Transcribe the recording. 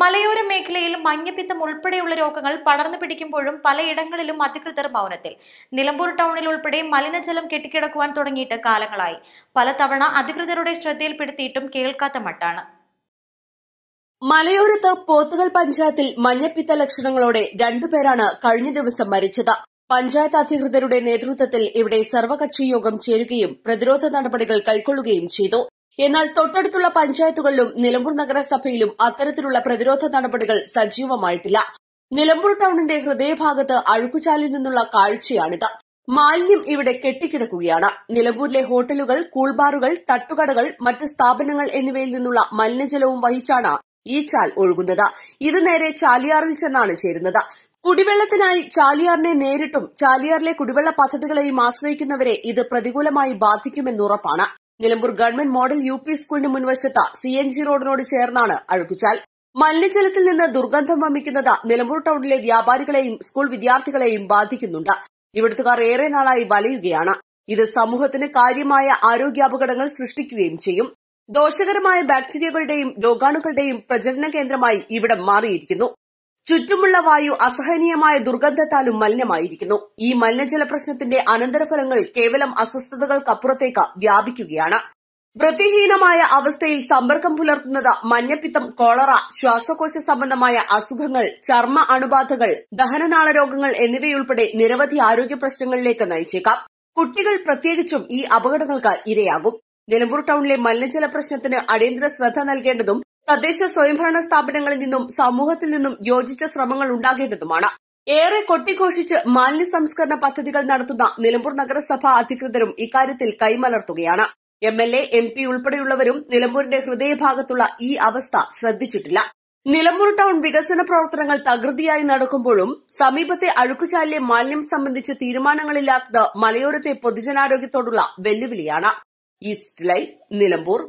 മലയോര മേഖലയിൽ മഞ്ഞപ്പിത്തം ഉൾപ്പെടെയുള്ള രോഗങ്ങൾ പടർന്നു പിടിക്കുമ്പോഴും പലയിടങ്ങളിലും അധികൃതർ മൗനത്തിൽ. നിലമ്പൂർ ടൗണിൽ ഉൾപ്പെടെ മലിനജലം കെട്ടിക്കിടക്കുവാൻ തുടങ്ങിയിട്ട് കാലങ്ങളായി. പലതവണ അധികൃതരുടെ ശ്രദ്ധയിൽപ്പെടുത്തിയിട്ടും കേൾക്കാത്ത മട്ടാണ്. മലയോരത്ത് പോത്തുകൾ പഞ്ചായത്തിൽ മഞ്ഞപ്പിത്ത ലക്ഷണങ്ങളോടെ രണ്ടുപേരാണ് കഴിഞ്ഞ ദിവസം മരിച്ചത്. പഞ്ചായത്ത് അധികൃതരുടെ നേതൃത്വത്തിൽ ഇവിടെ സർവകക്ഷി യോഗം ചേരുകയും പ്രതിരോധ നടപടികൾ കൈക്കൊള്ളുകയും ചെയ്തു. എന്നാൽ തൊട്ടടുത്തുള്ള പഞ്ചായത്തുകളിലും നിലമ്പൂർ നഗരസഭയിലും അത്തരത്തിലുള്ള പ്രതിരോധ നടപടികൾ സജീവമായിട്ടില്ല. നിലമ്പൂർ ടൌണിന്റെ ഹൃദയഭാഗത്ത് അഴുക്കുചാലിൽ നിന്നുള്ള കാഴ്ചയാണിത്. മാലിന്യം ഇവിടെ കെട്ടിക്കിടക്കുകയാണ്. നിലമ്പൂരിലെ ഹോട്ടലുകൾ കൂൾബാറുകൾ തട്ടുകടകൾ മറ്റ് സ്ഥാപനങ്ങൾ എന്നിവയിൽ നിന്നുള്ള മലിനജലവും വഹിച്ചാണ് ഈ ചാൽ ഒഴുകുന്നത്. ഇത് നേരെ ചാലിയാറിൽ ചെന്നാണ് ചേരുന്നത്. കുടിവെള്ളത്തിനായി ചാലിയാറിനെ നേരിട്ടും ചാലിയാറിലെ കുടിവെള്ള പദ്ധതികളെയും ആശ്രയിക്കുന്നവരെ ഇത് പ്രതികൂലമായി ബാധിക്കുമെന്നുറപ്പാണ്. Nilambur government model U P സ്കൂളിന് മുൻവശത്ത് സി എൻ ജി റോഡിനോട് ചേർന്നാണ് അഴുക്കുചാൽ. മലിനജലത്തിൽ നിന്ന് ദുർഗന്ധം വമിക്കുന്നത് നിലമ്പൂർ ടൌണിലെ വ്യാപാരികളെയും സ്കൂൾ വിദ്യാർത്ഥികളെയും ബാധിക്കുന്നുണ്ട്. ഇവിടുത്തുകാർ ഏറെ നാളായി വലയുകയാണ്. ഇത് സമൂഹത്തിന് കാര്യമായ ആരോഗ്യാപകടങ്ങൾ സൃഷ്ടിക്കുകയും ചെയ്യും. ദോഷകരമായ ബാക്ടീരിയകളുടെയും രോഗാണുക്കളുടെയും പ്രചരണ കേന്ദ്രമായി ഇവിടം മാറിയിരിക്കുന്നു. ചുറ്റുമുള്ള വായു അസഹനീയമായ ദുർഗന്ധത്താലും മലിനമായിരിക്കുന്നു. ഈ മലിനജല പ്രശ്നത്തിന്റെ അനന്തരഫലങ്ങൾ കേവലം അസ്വസ്ഥതകൾക്കപ്പുറത്തേക്ക് വ്യാപിക്കുകയാണ്. വൃത്തിഹീനമായ അവസ്ഥയിൽ സമ്പർക്കം പുലർത്തുന്നത് മഞ്ഞപ്പിത്തം കോളറ ശ്വാസകോശ സംബന്ധമായ അസുഖങ്ങൾ ചർമ്മ അണുബാധകൾ ദഹനനാള രോഗങ്ങൾ എന്നിവയുൾപ്പെടെ നിരവധി ആരോഗ്യ പ്രശ്നങ്ങളിലേക്ക് നയിച്ചേക്കാം. കുട്ടികൾ പ്രത്യേകിച്ചും ഈ അപകടങ്ങൾക്ക് ഇരയാകും. നിലമ്പൂർ ടൌണിലെ മലിനജല പ്രശ്നത്തിന് അടിയന്തര ശ്രദ്ധ നൽകേണ്ടതും തദ്ദേശ സ്വയംഭരണ സ്ഥാപനങ്ങളിൽ നിന്നും സമൂഹത്തിൽ നിന്നും യോജിച്ച ശ്രമങ്ങൾ ഉണ്ടാകേണ്ടതുമാണ്. ഏറെ കൊട്ടിഘോഷിച്ച് മാലിന്യ സംസ്കരണ പദ്ധതികൾ നടത്തുന്ന നിലമ്പൂർ നഗരസഭ അധികൃതരും ഇക്കാര്യത്തിൽ കൈമലർത്തുകയാണ്. M L A M P ഉൾപ്പെടെയുള്ളവരും നിലമ്പൂരിന്റെ ഹൃദയഭാഗത്തുള്ള ഈ അവസ്ഥ ശ്രദ്ധിച്ചിട്ടില്ല. നിലമ്പൂർ ടൌൺ വികസന പ്രവർത്തനങ്ങൾ തകൃതിയായി നടക്കുമ്പോഴും സമീപത്തെ അഴുക്കുചാലിലെ മാലിന്യം സംബന്ധിച്ച് തീരുമാനങ്ങളില്ലാത്തത് മലയോരത്തെ പൊതുജനാരോഗ്യത്തോടുള്ള വെല്ലുവിളിയാണ്. East live Nilambur.